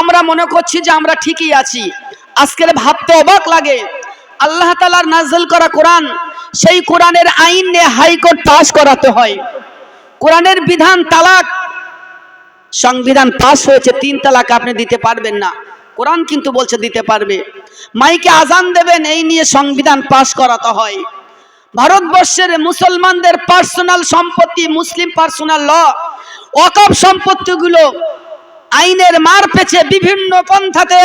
আমরা মনে করছি যে আমরা ঠিকই আছি। আজকের ভাবতে অবাক লাগে। আল্লাহ তালার নাজল করা কোরআন, সেই কোরআনের আইন নিয়ে হাইকোর্ট পাশ করাতে হয়। কোরআনের বিধান তালাক, সংবিধান পাশ হয়েছে, তিন তালাক আপনি দিতে পারবেন না। কোরআন কিন্তু বলছে দিতে পারবে। মাইকে আজান দেবেন, এই নিয়ে সংবিধান পাশ করাতে হয়। ভারতবর্ষের মুসলমানদের পার্সোনাল সম্পত্তি, মুসলিম পার্সোনাল ল, অকপ সম্পত্তিগুলো আইনের মার পেছে বিভিন্ন পন্থাতে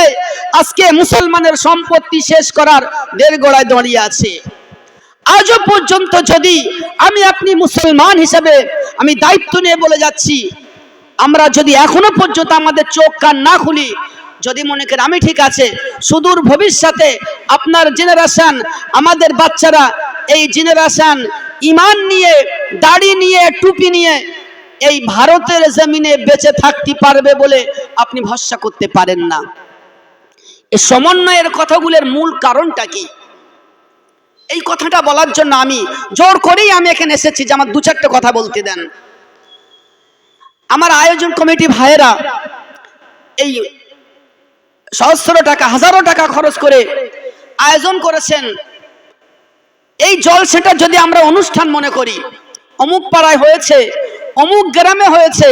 আজকে মুসলমানের সম্পত্তি শেষ করার দেড় গোড়ায় দাঁড়িয়ে আছে। আজও পর্যন্ত যদি আমি আপনি মুসলমান হিসাবে আমি দায়িত্ব নিয়ে বলে যাচ্ছি, আমরা যদি এখনও পর্যন্ত আমাদের চোখ কান না খুলি, যদি মনে করেন আমি ঠিক আছে, সুদূর ভবিষ্যতে আপনার জেনারেশন আমাদের বাচ্চারা এই জেনারেশন ইমান নিয়ে, দাড়ি নিয়ে, টুপি নিয়ে এই ভারতের জমিনে বেঁচে থাকতে পারবে বলে আপনি ভরসা করতে পারেন না। এই সমন্বয়ের কথাগুলোর মূল কারণটা কি? এই কথাটা বলার জন্য আমি জোর করেই আমি এখানে এসেছি যে আমার দু চারটে কথা বলতে দেন। আমার আয়োজন কমিটি ভাইয়েরা এই সহস্র টাকা, হাজারো টাকা খরচ করে আয়োজন করেছেন। এই জল সেটা যদি আমরা অনুষ্ঠান মনে করি অমুক পাড়ায় হয়েছে অমুক গ্রামে হয়েছে,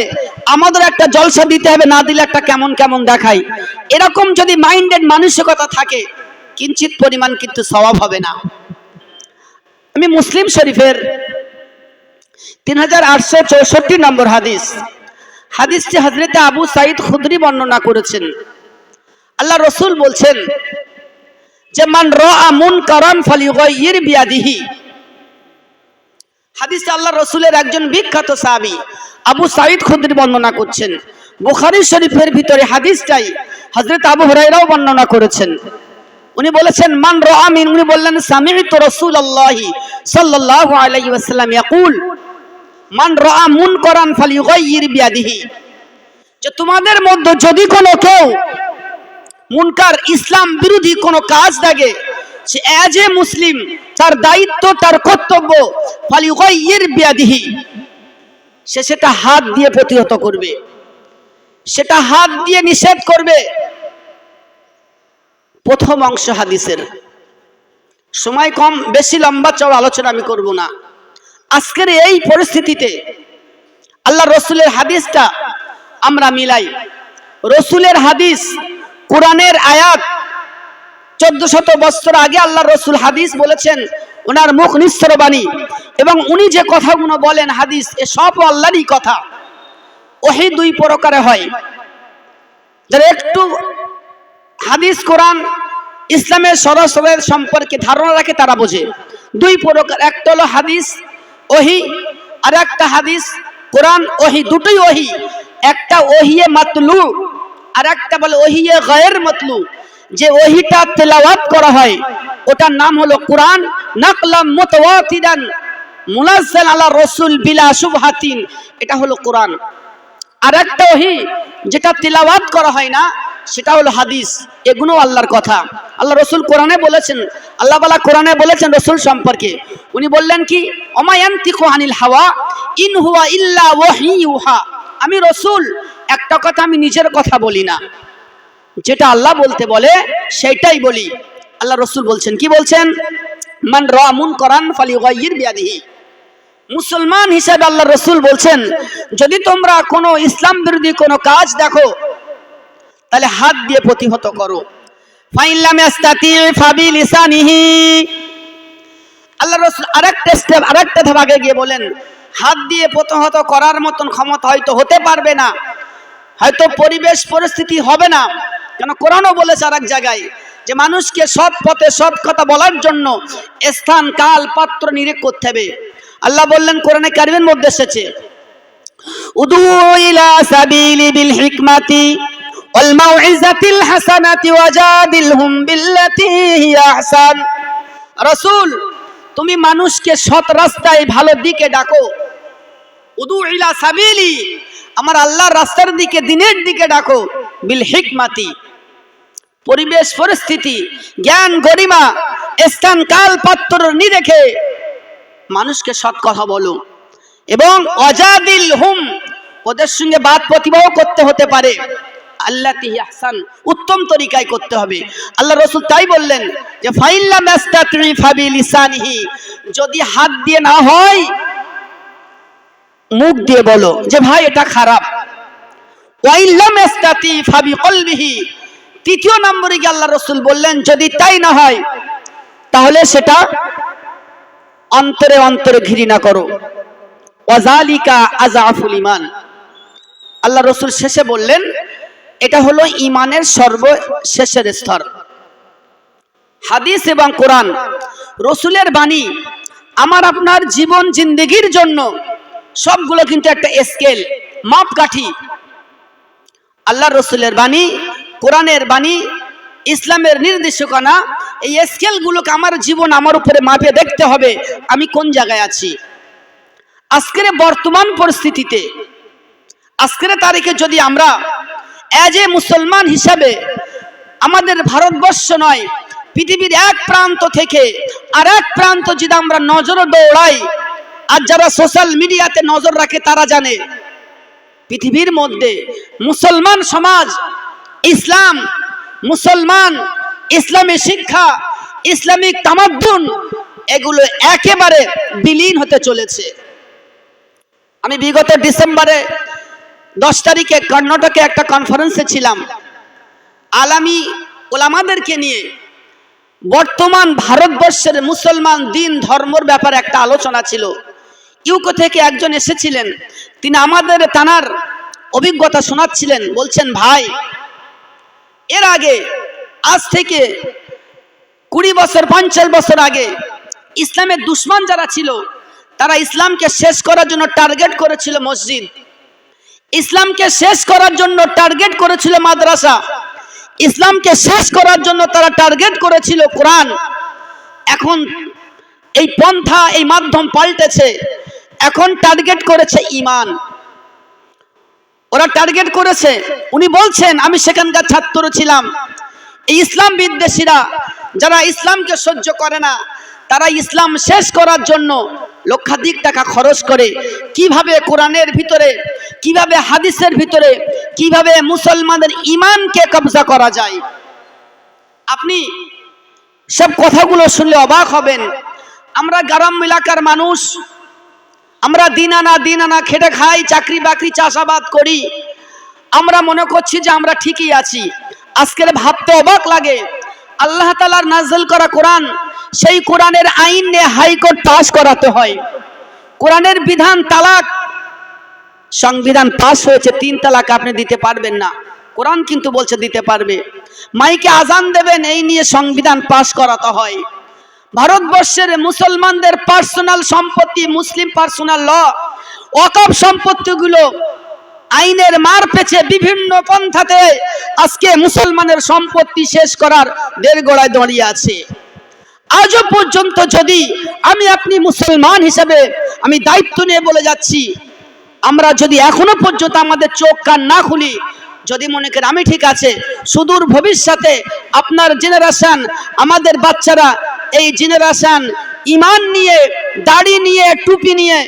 আমাদের একটা জলসা দিতে হবে, না দিলে একটা কেমন কেমন দেখাই। এরকম যদি মাইন্ডেড মানসিকতা থাকে, কিঞ্চিত পরিমাণ কিন্তু স্বভাব হবে না। আমি মুসলিম শরীফের তিন হাজার আটশো চৌষট্টি নম্বর হাদিস। হাদিসটি হজরতে আবু সাইদ খুদরি বর্ণনা করেছেন। আল্লাহ রসুল বলছেন যে, মান র আমুন করন ফলিগির বিয়াদিহি। হাদিসে আল্লাহ রসুলের একজন বিখ্যাত সাহাবী আবু সাইদ খুদরি বর্ণনা করছেন। বুখারি শরীফের ভিতরে হাদিসটাই হজরত আবু হুরাইরাও বর্ণনা করেছেন। উনি বলেছেন, মান র আমিন উনি বললেন, সামিত রসুল আল্লাহি সাল্লাল্লাহু আলাইহি ওয়াসাল্লাম ইয়াকুল, মান র আমুন করান ফলিগির বিয়াদিহি যে তোমাদের মধ্যে যদি কোনো কেউ মুনকার ইসলাম বিরোধী কোনো কাজ দেখে সে অ্যাজ এ মুসলিম তার দায়িত্ব, তার কর্তব্য ফালিগির বিয়াদিহি। সে সেটা হাত দিয়ে প্রতিহত করবে। সেটা হাত দিয়ে নিষেধ করবে। প্রথম অংশ হাদিসের। সময় কম, বেশি লম্বা চড় আলোচনা আমি করব না। আজকের এই পরিস্থিতিতে আল্লাহ রসুলের হাদিসটা আমরা মিলাই। রসুলের হাদিস, কোরআনের আয়াত চোদ্দ শত বছর আগে আল্লাহ রসুল হাদিস বলেছেন, ওনার মুখ নিঃসর বাণী এবং উনি যে কথাগুলো বলেন, হাদিস, এ সব আল্লাহরই কথা। ওহি দুই প্রকারে হয়। যারা একটু হাদিস, কোরআন, ইসলামের সরসরের সম্পর্কে ধারণা রাখে, তারা বোঝে। দুই প্রকার, একটা হলো হাদিস, ওহি, আর একটা হাদিস, কোরআন, ওহি, দুটোই ওহি। একটা ওহিয়ে মাতলু, আর একটা বলে ওহিয়ে গায়ের মতলু। যে ওহিটা তেলাওয়াত করা হয়, ওটার নাম হলো কোরআন, নাকলাম মুতাওয়াতিদান, মুনাজ্জাল আলা রাসূল বিলা শুবহাতিন, এটা হলো কোরআন। আর একটা ওহি যেটা তেলাওয়াত করা হয় না, সেটা হলো হাদিস, এগুলো আল্লাহর কথা। আল্লাহ রসুল কোরআনে বলেছেন, আল্লাহ বালা কোরআনে বলেছেন রসুল সম্পর্কে। উনি বললেন কি অমায়ান্তিকু আনিল হাওয়া, ইন হুয়া ইল্লা ওয়াহি ইউহা। আমি রসুল, একটা কথা আমি নিজের কথা বলি না। যেটা আল্লাহ বলতে বলে, সেইটাই বলি। আল্লাহ রসুল বলছেন, কি বলছেন? মান রামুন করান ফালি গাইয়ির বিয়াদিহি। মুসলমান হিসেবে আল্লাহ রসুল বলছেন, যদি তোমরা কোনো ইসলাম বিরোধী কোনো কাজ দেখো, তাহলে হাত দিয়ে প্রতিহত করো। আল্লাহ রসুল আরেকটা স্টেপ আরেকটা ধাপ গিয়ে বলেন, হাত দিয়ে প্রতিহত করার মতন ক্ষমতা হয়তো হতে পারবে না, হয়তো পরিবেশ, পরিস্থিতি হবে না। কেন কোরআনও বলেছে আর এক জায়গায় যে মানুষকে সৎ পথে সৎ কথা বলার জন্য স্থান, কাল, পাত্র নিরেক করতে হবে। আল্লাহ বললেন, কোরআনে কারিমের মধ্যে এসেছে, উদু ইলা সাবিলি বিল হিকমাতি মাউইজাতিল হাসানাতি ওয়াজাদিলহুম বিল্লাতি হিয়া আহসান। রাসূল, তুমি মানুষকে সৎ রাস্তায় ভালো দিকে ডাকো। উদু ইলা সাবিলি, আমার আল্লাহর রাস্তার দিকে, দিনের দিকে ডাকো বিল হিকমাতি। পরিবেশ, পরিস্থিতি, জ্ঞান, গরিমা, স্থান, কাল পাত্র নিরেখে মানুষকে সৎ কথা বলো। এবং অজাদিল হুম, ওদের সঙ্গে বাদ প্রতিবাহ করতে হতে পারে। আল্লাহ আহসান, উত্তম তরিকায় করতে হবে। আল্লাহ রসুল তাই বললেন যে, ফাইল্লা মাস্তাতি ফাবি লিসানিহি, যদি হাত দিয়ে না হয়, মুখ দিয়ে বলো যে, ভাই, এটা খারাপ। ওয়াইল্লাম ইস্তাতি ফাবি কলবিহি তৃতীয় নম্বরে গিয়ে আল্লাহ রসুল বললেন, যদি তাই না হয়, তাহলে সেটা অন্তরে অন্তরে ঘৃণা করো। ওয়াজালিকা আজাফুল ইমান আল্লাহ রসুল শেষে বললেন, এটা হলো ইমানের সর্বশেষের স্তর। হাদিস এবং কোরআন, রসুলের বাণী, আমার আপনার জীবন জিন্দগির জন্য সবগুলো কিন্তু একটা স্কেল মাপকাঠি। আল্লাহ রসুলের বাণী কোরআনের বাণী, ইসলামের নির্দেশকনা, এই স্কেলগুলোকে আমার জীবন আমার উপরে মাপে দেখতে হবে, আমি কোন জায়গায় আছি? আজকের বর্তমান পরিস্থিতিতে, আজকের তারিখে যদি আমরা অ্যাজ এ মুসলমান হিসাবে আমাদের ভারতবর্ষ নয়, পৃথিবীর এক প্রান্ত থেকে আর এক প্রান্ত যদি আমরা নজর দৌড়াই, আর যারা সোশ্যাল মিডিয়াতে নজর রাখে তারা জানে, পৃথিবীর মধ্যে মুসলমান সমাজ ইসলাম, মুসলমান, ইসলামী শিক্ষা ইসলামিক তামাদ্দুন, এগুলো একেবারে বিলীন হতে চলেছে। আমি বিগত ডিসেম্বরে দশ তারিখে কর্ণাটকে একটা কনফারেন্সে ছিলাম। আলামী ওলামাদেরকে নিয়ে বর্তমান ভারতবর্ষের মুসলমান দিন, ধর্মর ব্যাপারে একটা আলোচনা ছিল। ইউকো থেকে একজন এসেছিলেন। তিনি আমাদের তানার অভিজ্ঞতা শোনাচ্ছিলেন। বলছেন, ভাই এর আগে, আজ থেকে কুড়ি বছর, পঞ্চাশ বছর আগে ইসলামের দুশ্মন যারা ছিল, তারা ইসলামকে শেষ করার জন্য টার্গেট করেছিল মসজিদ। ইসলামকে শেষ করার জন্য টার্গেট করেছিল মাদ্রাসা। ইসলামকে শেষ করার জন্য তারা টার্গেট করেছিল কোরআন। এখন এই পন্থা, এই মাধ্যম পাল্টেছে। এখন টার্গেট করেছে ইমান। ওরা টার্গেট করেছে। উনি বলছেন, আমি সেখানকার ছাত্র ছিলাম। এই ইসলাম বিদ্বেষীরা, যারা ইসলামকে সহ্য করে না, তারা ইসলাম শেষ করার জন্য লক্ষাধিক টাকা খরচ করে। কীভাবে কোরআনের ভিতরে, কীভাবে হাদিসের ভিতরে, কীভাবে মুসলমানদের ইমানকে কবজা করা যায়? আপনি সব কথাগুলো শুনলে অবাক হবেন। আমরা গ্রাম এলাকার মানুষ আমরা দিন আনা দিন আনা খেটে খাই, চাকরি বাকরি, চাষাবাদ করি। আমরা মনে করছি যে আমরা ঠিকই আছি। আজকের ভাবতে অবাক লাগে। আল্লাহ তালার নাজল করা কোরআন, সেই কোরআনের আইন নিয়ে হাইকোর্ট পাস করাতে হয়। কোরআনের বিধান তালাক, সংবিধান পাস হয়েছে, তিন তালাক আপনি দিতে পারবেন না। কোরআন কিন্তু বলছে দিতে পারবে। মাইকে আজান দেবেন, এই নিয়ে সংবিধান পাস করাতে হয়। ভারতবর্ষের মুসলমানদের পার্সোনাল সম্পত্তি মুসলিম পার্সোনাল ল অকপ সম্পত্তিগুলো আইনের মার পেছে বিভিন্ন পন্থাতে আজকে মুসলমানের সম্পত্তি শেষ করার দেড় গোড়ায় দাঁড়িয়ে আছে। আজও পর্যন্ত যদি আমি আপনি মুসলমান হিসেবে আমি দায়িত্ব নিয়ে বলে যাচ্ছি, আমরা যদি এখনও পর্যন্ত আমাদের চোখ কান না খুলি যদি মনে করেন আমি ঠিক আছে, সুদূর ভবিষ্যতে আপনার জেনারেশন আমাদের বাচ্চারা এই জেনারেশন ইমান নিয়ে, দাড়ি নিয়ে, টুপি নিয়ে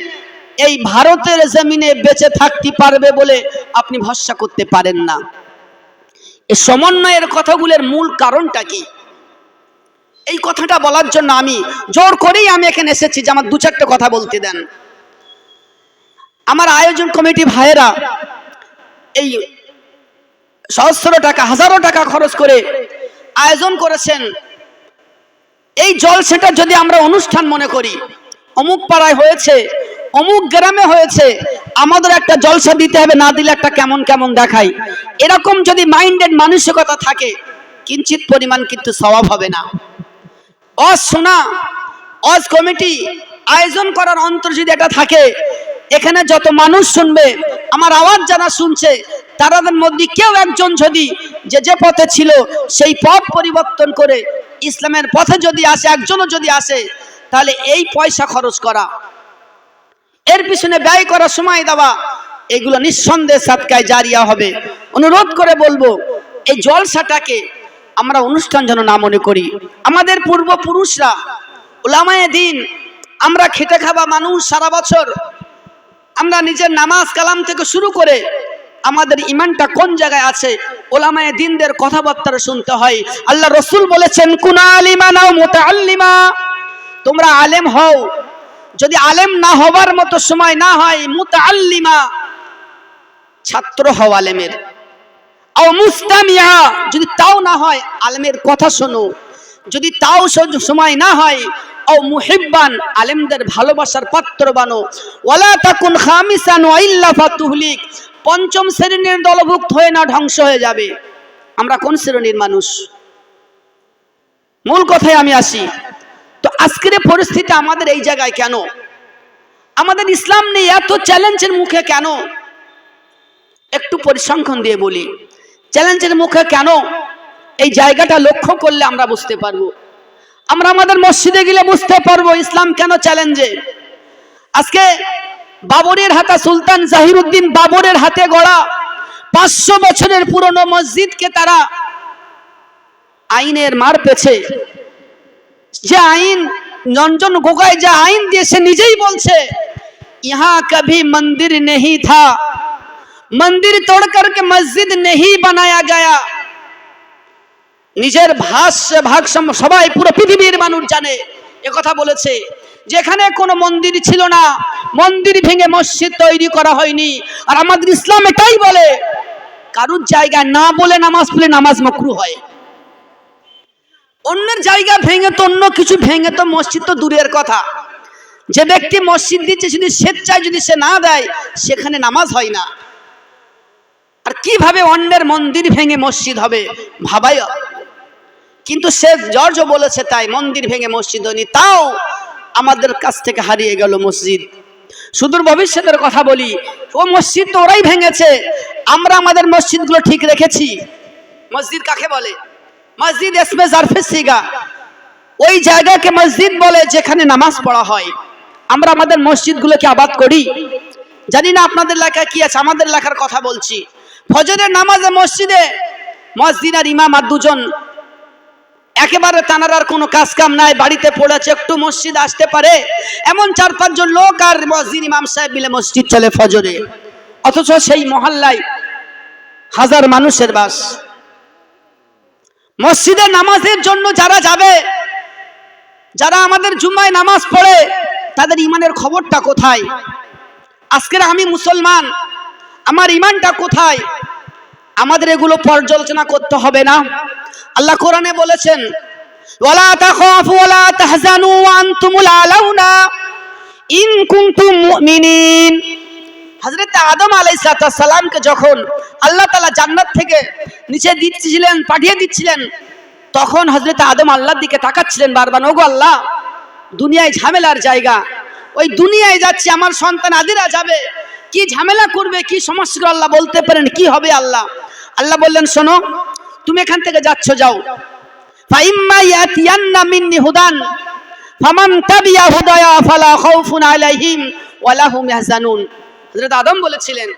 এই ভারতের জমিনে বেঁচে থাকতে পারবে বলে আপনি ভরসা করতে পারেন না। এই সমন্বয়ের কথাগুলোর মূল কারণটা কি? এই কথাটা বলার জন্য আমি জোর করেই আমি এখানে এসেছি যে আমার দু চারটে কথা বলতে দেন। আমার আয়োজন কমিটি ভাইয়েরা এই সহস্র টাকা, হাজারো টাকা খরচ করে আয়োজন করেছেন। এই জল সেটা যদি আমরা অনুষ্ঠান মনে করি, অমুক পাড়ায় হয়েছে, অমুক গ্রামে হয়েছে, আমাদের একটা জলসা দিতে হবে, না দিলে একটা কেমন কেমন দেখাই এরকম যদি মাইন্ডেড মানসিকতা থাকে, কিঞ্চিত পরিমাণ কিন্তু স্বভাব হবে না। অজ শোনা, অজ কমিটি আয়োজন করার অন্তর যদি এটা থাকে এখানে যত মানুষ শুনবে, আমার আওয়াজ যারা শুনছে তাদের মধ্যে কেউ একজন যদি যে যে পথে ছিল, সেই পথ পরিবর্তন করে ইসলামের পথে যদি আসে, একজনও যদি আসে, তাহলে এই পয়সা খরচ করা, এর পিছনে ব্যয় করার সময় দেওয়া, এগুলো নিঃসন্দেহে সাতকায় জারিয়া হবে। অনুরোধ করে বলব, এই জলসাটাকে আমরা অনুষ্ঠান যেন না মনে করি। আমাদের পূর্বপুরুষরা ওলামায়ে দিন, আমরা খেটে খাওয়া মানুষ সারা বছর আমরা নিজের নামাজ কালাম থেকে শুরু করে আমাদের ইমানটা কোন জায়গায় আছে? ওলামায় দিনদের কথাবার্তা শুনতে হয়। আল্লাহ রসুল বলেছেন কুনা আলিমা নাও মোতাল্লিমা তোমরা আলেম হও। যদি আলেম না হবার মতো সময় না হয় মুতা আল্লিমা ছাত্র হও আলেমের। ও মুস্তামিয়া, যদি তাও না হয়, আলেমের কথা শোনো। যদি তাও সময় না হয়, ও মুহিব্বান, আলেমদের ভালোবাসার পাত্র বানো। ওয়ালা তাকুন খামিসান ওয়াইল্লা ফাতুহলিক, পঞ্চম শ্রেণির দলভুক্ত হয়ে না ধ্বংস হয়ে যাবে। আমরা কোন শ্রেণির মানুষ? মূল কথায় আমি আসি। তো আজকের পরিস্থিতি আমাদের এই জায়গায় কেন? আমাদের ইসলাম নেই এত চ্যালেঞ্জের মুখে কেন? একটু পরিসংখ্যান দিয়ে বলি। চ্যালেঞ্জের মুখে কেন? এই জায়গাটা লক্ষ্য করলে আমরা বুঝতে পারব। আমরা আমাদের মসজিদে গেলে বুঝতে পারব ইসলাম কেন চ্যালেঞ্জে। আজকে বাবরের হাতা সুলতান জাহিরুদ্দিন বাবরের হাতে গড়া পাঁচশো বছরের পুরনো মসজিদকে তারা আইনের মার পেছে। যে আইন নঞ্জন গোগায় যে আইন দিয়ে সে নিজেই বলছে, ইহা কভি মন্দির নেই থা। মন্দির তোড় করকে মসজিদ নেই বানায়া গয়া। নিজের ভাষ্য ভাগ সবাই পুরো পৃথিবীর মানুষ জানে। কথা বলেছে। যেখানে কোনো মন্দির ছিল না, মন্দির ভেঙে মসজিদ তৈরি করা হয়নি। আর আমাদের ইসলাম এটাই বলে, কারুর জায়গায় না বলে নামাজ পড়লে নামাজ মকরু হয়। অন্যের জায়গা ভেঙে তো অন্য কিছু ভেঙে তো মসজিদ তো দূরের কথা। যে ব্যক্তি মসজিদ দিচ্ছে, যদি স্বেচ্ছায় যদি সে না দেয়, সেখানে নামাজ হয় না। আর কীভাবে অন্যের মন্দির ভেঙে মসজিদ হবে, ভাবাই কিন্তু সে জর্জ বলেছে তাই মন্দির ভেঙে মসজিদ হয়নি। তাও আমাদের কাছ থেকে হারিয়ে গেল মসজিদ। সুদূর ভবিষ্যতের কথা বলি, ও মসজিদ তো ওরাই ভেঙেছে। আমরা আমাদের মসজিদগুলো ঠিক রেখেছি। মসজিদ কাকে বলে? মসজিদ এসমে জারফে সিগা। ওই জায়গাকে মসজিদ বলে যেখানে নামাজ পড়া হয়। আমরা আমাদের মসজিদগুলোকে আবাদ করি। জানি না আপনাদের এলাকায় কি আছে, আমাদের এলাকার কথা বলছি। ফজরের নামাজে মসজিদে মসজিদ আর ইমাম আর দুজন একেবারে তানার আর কোনো কাজ কাম নাই, বাড়িতে পড়েছে, একটু মসজিদ আসতে পারে। এমন চার পাঁচজন লোক আর মসজিদ, ইমাম সাহেব মিলে মসজিদ চলে ফজরে। অথচ সেই মহল্লায় হাজার মানুষের বাস। মসজিদে নামাজের জন্য যারা যাবে, যারা আমাদের জুম্মায় নামাজ পড়ে, তাদের ইমানের খবরটা কোথায়? আজকের আমি মুসলমান, আমার ইমানটা কোথায়? আমাদের এগুলো পর্যালোচনা করতে হবে না। আল্লাহ কোরআনে বলেছেন, ওয়ালা তাখাফু ওয়ালা তাহজানু ওয়া আনতুমুল আলাউনা ইন কুনতুম মুমিনিন। হযরত আদম আলাইহিস সালামকে যখন আল্লাহ তাআলা জান্নাত থেকে নিচে দিচ্ছিলেন, পাঠিয়ে দিচ্ছিলেন, তখন হযরত আদম আল্লাহর দিকে তাকাচ্ছিলেন বারবার, ওগো আল্লাহ, দুনিয়ায় ঝামেলার জায়গা, ওই দুনিয়ায় যাচ্ছি, আমার সন্তান আদিরা যাবে, কি ঝামেলা করবে, কি সমস্যা আল্লাহ বলতে পারেন, কি হবে আল্লাহ? আল্লাহ বললেন, শোনো তুমি এখান থেকে যাচ্ছ, যাও। ইয়াতিয়ান্না আদম বলেছিলেন,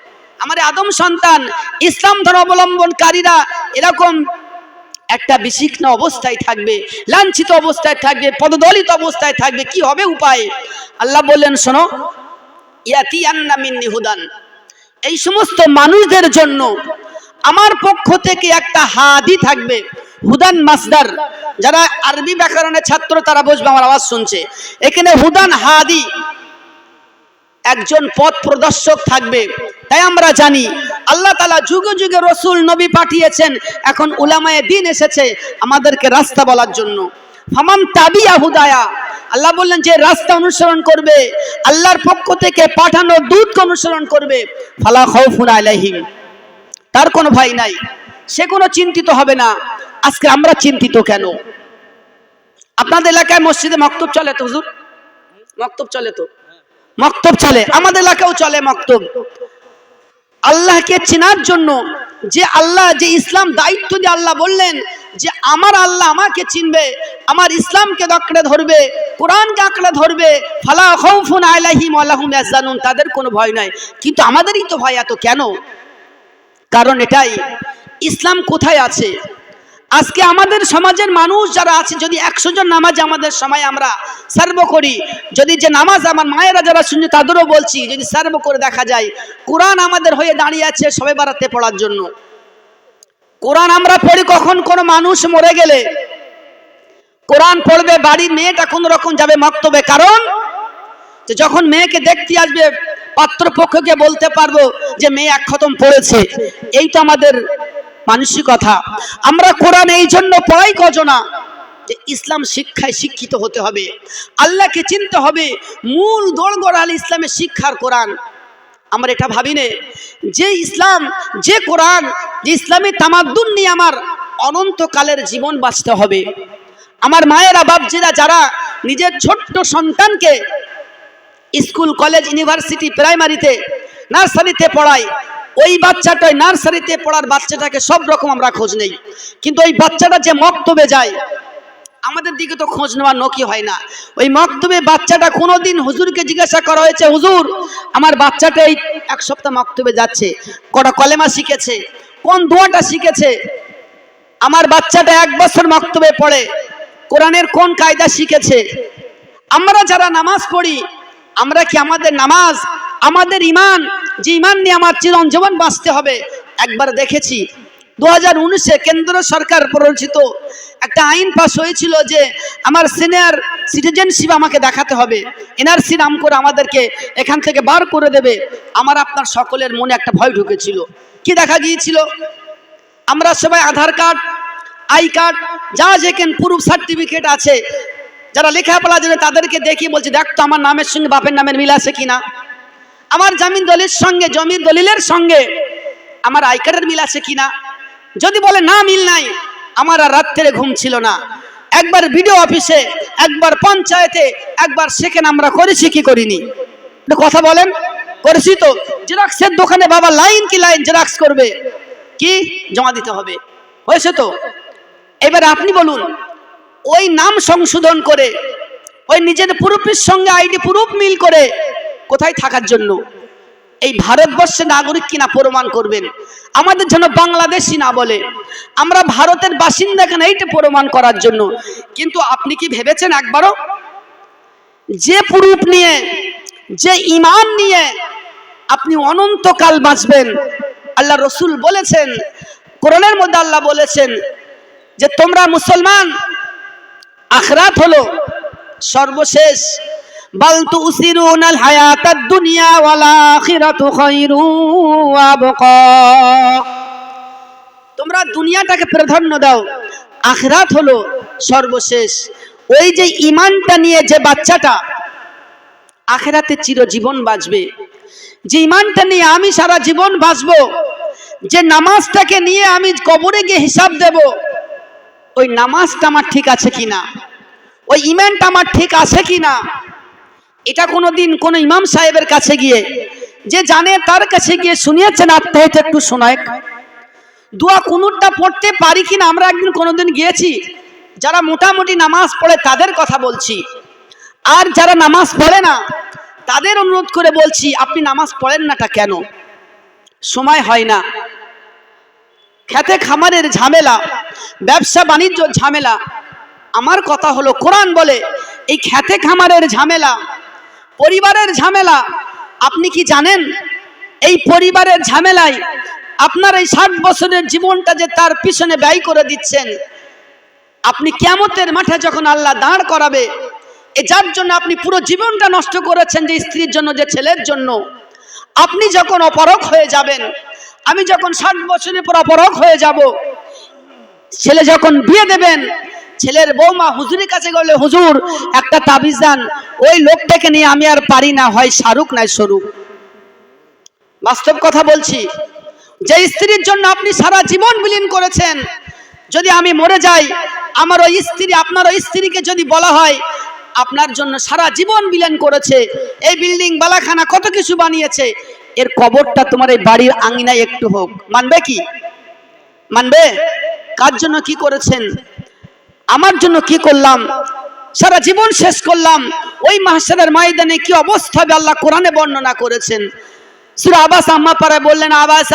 আমার আদম সন্তান, ইসলাম ধর্ম অবলম্বনকারীরা এরকম একটা বিশিক্ন অবস্থায় থাকবে, লাঞ্ছিত অবস্থায় থাকবে, পদদলিত অবস্থায় থাকবে, কি হবে উপায়? আল্লাহ বললেন, শোনো ইয়াতি আন্না মিন্নি হুদান, এই সমস্ত মানুষদের জন্য আমার পক্ষ থেকে একটা হাদি থাকবে, হুদান মাসদার। যারা আরবি ব্যাকরণের ছাত্র, তারা বুঝবে, আমার আওয়াজ শুনছে। এখানে হুদান হাদি একজন পথ প্রদর্শক থাকবে। তাই আমরা জানি, আল্লাহ তালা যুগে যুগে রসুল, নবী পাঠিয়েছেন। এখন উলামায়ে দিন এসেছে আমাদেরকে রাস্তা বলার জন্য। ফামান তাবিয়া হুদায়া, আল্লাহ বললেন যে রাস্তা অনুসরণ করবে, আল্লাহর পক্ষ থেকে পাঠানো দূতকে অনুসরণ করবে। ফালা খৌফুন আলাইহিম। তার কোনো ভয় নাই। সে কোনো চিন্তিত হবে না। আজকে আমরা চিন্তিত কেন? আপনাদের এলাকায় মসজিদে মক্তব চলে তো হুজুর? মক্তব চলে তো? মক্তব চলে। আমাদের এলাকাও চলে মক্তব। আল্লাহকে চেনার জন্য যে আল্লাহ, যে ইসলাম দায়িত্ব দিয়ে আল্লাহ বললেন যে আমার আল্লাহ আমাকে চিনবে, আমার ইসলামকে দকড়ে ধরবে, কোরআনকে আঁকড়ে ধরবে, ফালা খৌফুন আলাইহিম আল্লাহুম তাদের কোনো ভয় নাই। কিন্তু আমাদেরই তো ভয় এত। কেন? কারণ এটাই। ইসলাম কোথায় আছে? আজকে আমাদের সমাজের মানুষ যারা আছে, যদি একশো জন নামাজ আমাদের সময় আমরা সার্ভ করি, যদি যে নামাজ আমার মায়েরা যারা শুনছে তাদেরও বলছি, যদি সার্ভ করে দেখা যায়, কোরআন আমাদের হয়ে দাঁড়িয়ে আছে সবে বাড়াতে পড়ার জন্য। কোরআন আমরা পড়ি কখন? কোনো মানুষ মরে গেলে। কোরআন পড়বে, বাড়ির মেয়েটা কোনো রকম যাবে মক্তবে। কারণ যে যখন মেয়েকে দেখতে আসবে, পাত্রপক্ষকে বলতে পারব যে মেয়ে এক খতম পড়েছে। এই তো আমাদের মানসিকতা। আমরা কোরআন এই জন্য পড়াই কজনা যে ইসলাম শিক্ষায় শিক্ষিত হতে হবে। আল্লাহকে চিনতে হবে মূল দোড়গড় আল ইসলামের শিক্ষার কোরআন। আমরা এটা ভাবি নে, যে ইসলাম, যে কোরআন, যে ইসলামী তামাদ্দুন নিয়ে আমার অনন্তকালের জীবন বাঁচতে হবে। আমার মায়েরা, বাপজিরা যারা নিজের ছোট্ট সন্তানকে স্কুল, কলেজ, ইউনিভার্সিটি, প্রাইমারিতে, নার্সারিতে পড়ায়। ওই বাচ্চাটা ওই নার্সারিতে পড়ার বাচ্চাটাকে সব রকম আমরা খোঁজ নেই। কিন্তু ওই বাচ্চাটা যে মক্তবে যায়, আমাদের দিকে তো খোঁজ নেওয়া নকি হয় না। ওই মক্তবে বাচ্চাটা কোনোদিন হুজুরকে জিজ্ঞাসা করা হয়েছে, হুজুর, আমার বাচ্চাটা এই এক সপ্তাহ মক্তবে যাচ্ছে, কটা কলেমা শিখেছে, কোন দোয়াটা শিখেছে? আমার বাচ্চাটা এক বছর মক্তবে পড়ে, কোরআনের কোন কায়দা শিখেছে? আমরা যারা নামাজ পড়ি আমরা কি আমাদের নামাজ, আমাদের ইমান যে ইমান নিয়ে আমার চিরঞ্জীবন বাঁচতে হবে? একবার দেখেছি দু হাজার উনিশে কেন্দ্র সরকার প্ররোচিত একটা আইন পাস হয়েছিল যে আমার সিনিয়র সিটিজেনশিপ আমাকে দেখাতে হবে। এনআরসি নাম করে আমাদেরকে এখান থেকে বার করে দেবে। আমার আপনার সকলের মনে একটা ভয় ঢুকেছিল। কি দেখা গিয়েছিল? আমরা সবাই আধার কার্ড, আই কার্ড, যা যেখানে প্রুফ সার্টিফিকেট আছে যারা লেখাপড়া জানে তাদেরকে দেখি বলছে, দেখ তো আমার নামের সঙ্গে বাপের নামের মিল আছে কিনা? আমার জামিন দলিল সঙ্গে, জমির দলিলের সঙ্গে আমার আই কার্ডের মিল আছে কিনা? যদি বলে, না, মিল নাই। আমার আর রাত্রে ঘুম ছিল না। একবার বিডিও অফিসে একবার পঞ্চায়েতে, একবার সেখানে আমরা করেছি কি করিনি? কথা বলেন। করেছি তো। জেরক্সের দোকানে বাবা লাইন কি লাইন জেরক্স করবে? কি? জমা দিতে হবে। হয়েছে তো? এবার আপনি বলুন ওই নাম সংশোধন করে, ওই নিজের প্রুফের সঙ্গে আইডি প্রুফ মিল করে কোথায় থাকার জন্য? এই ভারতবর্ষের নাগরিক কিনা প্রমাণ করবেন? আমাদের জন্য বাংলাদেশি না বলে, আমরা ভারতের বাসিন্দা কেন এইটা প্রমাণ করার জন্য? কিন্তু আপনি কি ভেবেছেন একবারও? যে প্রুফ নিয়ে, যে ইমান নিয়ে আপনি অনন্তকাল বাঁচবেন, আল্লাহ রসুল বলেছেন, কোরআনের মধ্যে আল্লাহ বলেছেন যে তোমরা মুসলমান আখরাত হলো সর্বশেষ। বাল তুসিরুনাল হায়াতাদ দুনিয়া ওয়াল আখিরাতু খায়রু ওয়া আবকা। তোমরা দুনিয়াটাকে প্রাধান্য দাও। আখরাত হলো সর্বশেষ। ওই যে ইমানটা নিয়ে যে বাচ্চাটা, আখেরাতে চিরজীবন বাঁচবে। যে ইমানটা নিয়ে আমি সারা জীবন বাঁচবো, যে নামাজটাকে নিয়ে আমি কবরে গিয়ে হিসাব দেব, ওই নামাজটা আমার ঠিক আছে কিনা? ওই ইমানটা আমার ঠিক আছে কি না এটা কোনো দিন কোনো ইমাম সাহেবের কাছে গিয়ে, যে জানে তার কাছে গিয়ে শুনিয়েছেন আপনি হয়তো একটু শোনায়। দোয়া কুনুরটা পড়তে পারি কি না আমরা একদিন কোনোদিন গিয়েছি, যারা মোটামুটি নামাজ পড়ে তাদের কথা বলছি। আর যারা নামাজ পড়ে না, তাদের অনুরোধ করে বলছি, আপনি নামাজ পড়েন নাটা কেন? সময় হয় না। খেতে খামারের ঝামেলা, ব্যবসা বাণিজ্য ঝামেলা আমার কথা হলো, কোরআন বলে, এই খেতে খামারের ঝামেলা, পরিবারের ঝামেলা, আপনি কি জানেন? এই পরিবারের ঝামেলায় আপনার এই ষাট বছরের জীবনটা যে তার পিছনে ব্যয় করে দিচ্ছেন, আপনি কেমতের মাঠে যখন আল্লাহ দাঁড় করাবে, এ যার জন্য আপনি পুরো জীবনটা নষ্ট করেছেন যে স্ত্রীর জন্য, যে ছেলের জন্য, আপনি যখন অপরক হয়ে যাবেন, আমি যখন ষাট বছরের পর অপরক হয়ে যাব, ছেলে যখন বিয়ে দেবেন ছেলের বৌমা হুজুরের কাছে গেলে, হুজুর, একটা তাবিজ দান। ওই লোকটাকে নিয়ে আমি আর পারি না, হয় শাহরুখ নাই স্বরূপ বাস্তব কথা বলছি, যে স্ত্রীর জন্য আপনি সারা জীবন বিলীন করেছেন, যদি আমি মরে যাই, আমার ওই স্ত্রী, আপনার ওই স্ত্রীকে যদি বলা হয়, আপনার জন্য সারা জীবন বিলীন করেছে। এই বিল্ডিং, বালাখানা কত কিছু বানিয়েছে। এর কবরটা তোমার এই বাড়ির আঙিনায় একটু হোক। মানবে কি? মানবে? কার জন্য কি করেছেন? আমার জন্য কি করলাম? সারা জীবন শেষ করলাম। ওই মাহসারের ময়দানে কি অবস্থা হবে আল্লাহ কোরআনে বর্ণনা করেছেন। সুরা আবাস আম্মা পাড়ায় বললেন, আবাস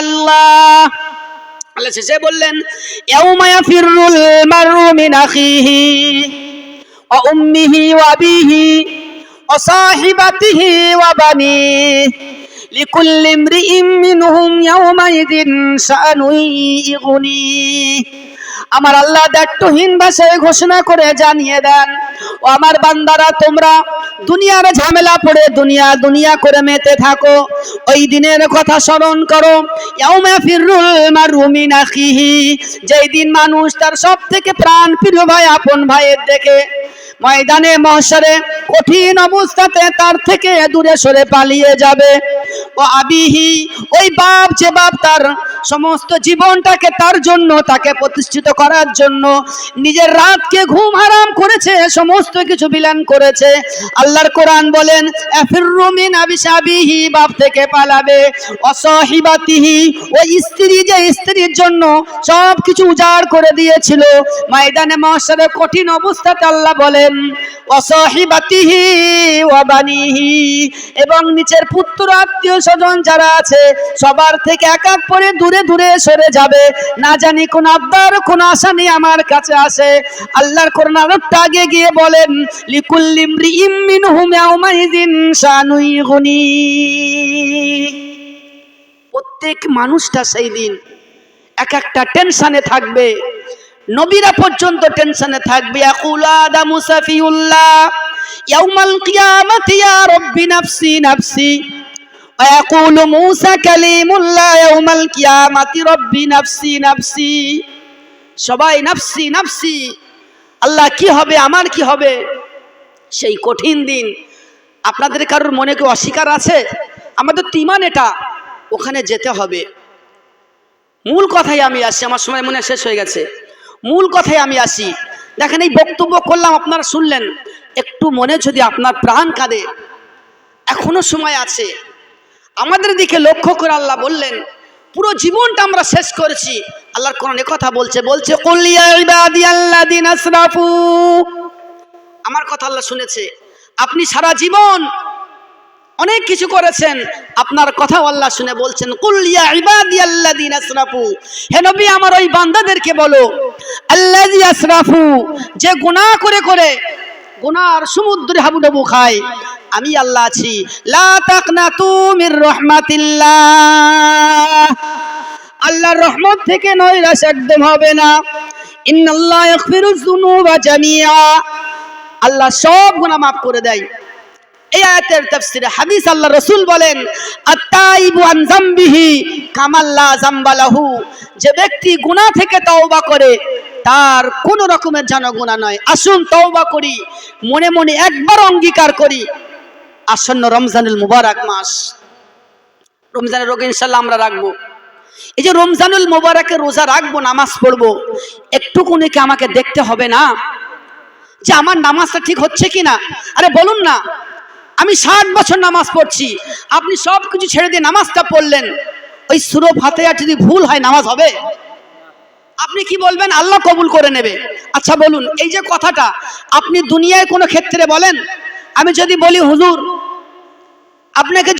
আল্লাহ। আল্লাহ শেষে বললেন, ইয়াউমা ইয়াফিরুল মারউ মিন আখিহি ওয়া উম্মিহি ওয়া আবিহি ওয়া সাহিবাতিহি ওয়া বানিহি লিকুল্লি ইমরিইম মিনহুম ইয়াউমাইযিন শাআনুন ইগনিহি আমার আল্লাহ দায়িত্বহীন ভাষায় ঘোষণা করে জানিয়ে দেন, ও আমার বান্দারা, তোমরা দুনিয়ার ঝামেলা পড়ে দুনিয়া দুনিয়া করে মেতে থাকো। ওই দিনের কথা স্মরণ করো। যেই দিন মানুষ তার সব থেকে প্রাণ প্রিয় ভাই, আপন ভাইয়ের দেখে ময়দানে মহসরে কঠিন অবস্থাতে তার থেকে দূরে সরে পালিয়ে যাবে। ও আবিহি, ওই বাপ যে বাপ তার সমস্ত জীবনটাকে তার জন্য, তাকে প্রতিষ্ঠিত করার জন্য নিজের রাতকে ঘুম হারাম করেছে, সমস্ত কিছু বিলান করেছে। আল্লাহর কোরআন বলেন আফিররু মিন আবিসাবিহি বাপ থেকে পালাবে। অসহিবাতিহি ওই স্ত্রী যে স্ত্রীর জন্য সব কিছু উজাড় করে দিয়েছিল। ময়দানে মহাসারে কঠিন অবস্থাতে আল্লাহ বলেন অসহিবাতিহি ওয়াবানিহি এবং নিচের পুত্র আত্মীয় স্বজন যারা আছে, সবার থেকে এক এক করে দূরে দূরে সরে যাবে। না জানি কোন আব্বার কোন আশা নেই আমার কাছে আসে আল্লাহর কোরআন আরেকটা আগে গিয়ে বলেন লিকুল্লিম রিম মিনহুম ইয়াউমাইযিন শানুই গুনি প্রত্যেক মানুষটা সেই দিন এক একটা টেনশনে থাকবে। নবীরা পর্যন্ত টেনশনে থাকবে ইয়াকুল আদামু সাফিউল্লাহ ইয়াউমাল কিয়ামাতি ইয়া রব্বি নাফসি নাফসি ويقول موسى كليم الله يوم القيامة ربي نفسي نفسي সবাই নাফসি নাফসি আল্লাহ কি হবে আমার কি হবে সেই কঠিন দিন আপনাদের কারোর মনে কেউ অস্বীকার আছে আমাদের তো ইমান এটা ওখানে যেতে হবে মূল কথায় আমি আসি আমার সময় মনে হয় শেষ হয়ে গেছে মূল কথায় আমি আসি। দেখেন এই বক্তব্য করলাম আপনারা শুনলেন। একটু মনে যদি আপনার প্রাণ কাঁদে, এখনও সময় আছে। আমাদের দিকে লক্ষ্য করে আল্লাহ বললেন, পুরো জীবনটা আমরা শেষ করেছি। আল্লাহর কোরআন কথা বলছে বলছে, "কুল ইয়া ইবাদিয়াল্লাযিনা আমার কথা আল্লাহ শুনেছে। আপনি সারা জীবন অনেক কিছু করেছেন। আপনার কথা আল্লাহ শুনে বলছেন, কুল ইয়া ইবাদিয়াল্লাযিনা আসরাফু। হে নবী, আমার ওই বান্দাদেরকে বলো, আল্লাযী আসরাফু, যে গুনাহ করে করে গুনার সমুদ্রে হাবুডুবু খায়। আমি আল্লাহ আছি। লা তাকনাতু মির রাহমাতিল্লাহ। আল্লাহর রহমত থেকে নৈরাশ একদম হবে না। ইন্নাল্লাহ ইয়াগফিরুয যুনুবা জামিআ। আল্লাহ সব গুনাহ মাফ করে দেয়। এই আয়াতের তাফসিরে হাদিস আল্লাহ রসুল বলেন, আত্তাইবু আন জামবিহি কামাল্লা জামবালাহু যে ব্যক্তি গুনাহ থেকে তওবা করে, তার কোন রকমের যেন গুনাহ নয়। আসুন তওবা করি, মনে মনে একবার অঙ্গীকার করি। আসন্ন রমজানুল মুবারক মাস। রমজানের রোগ ইনশাল্লাহ আমরা রাখব। এই যে রমজানুল মোবারকের রোজা রাখব, নামাজ পড়ব একটুকুনি কি আমাকে দেখতে হবে না? যে আমার নামাজটা ঠিক হচ্ছে কি না আরে বলুন না আমি ষাট বছর নামাজ পড়ছি। আপনি সব কিছু ছেড়ে দিয়ে নামাজটা পড়লেন। ওই সুরো ফাতেহা যদি ভুল হয়, নামাজ হবে? আপনি কি বলবেন? আল্লাহ কবুল করে নেবে। আচ্ছা বলুন, এই যে কথাটা, আপনি দুনিয়ায় কোনো ক্ষেত্রে বলেন? আমি যদি বলি, হুজুর, আপনাকে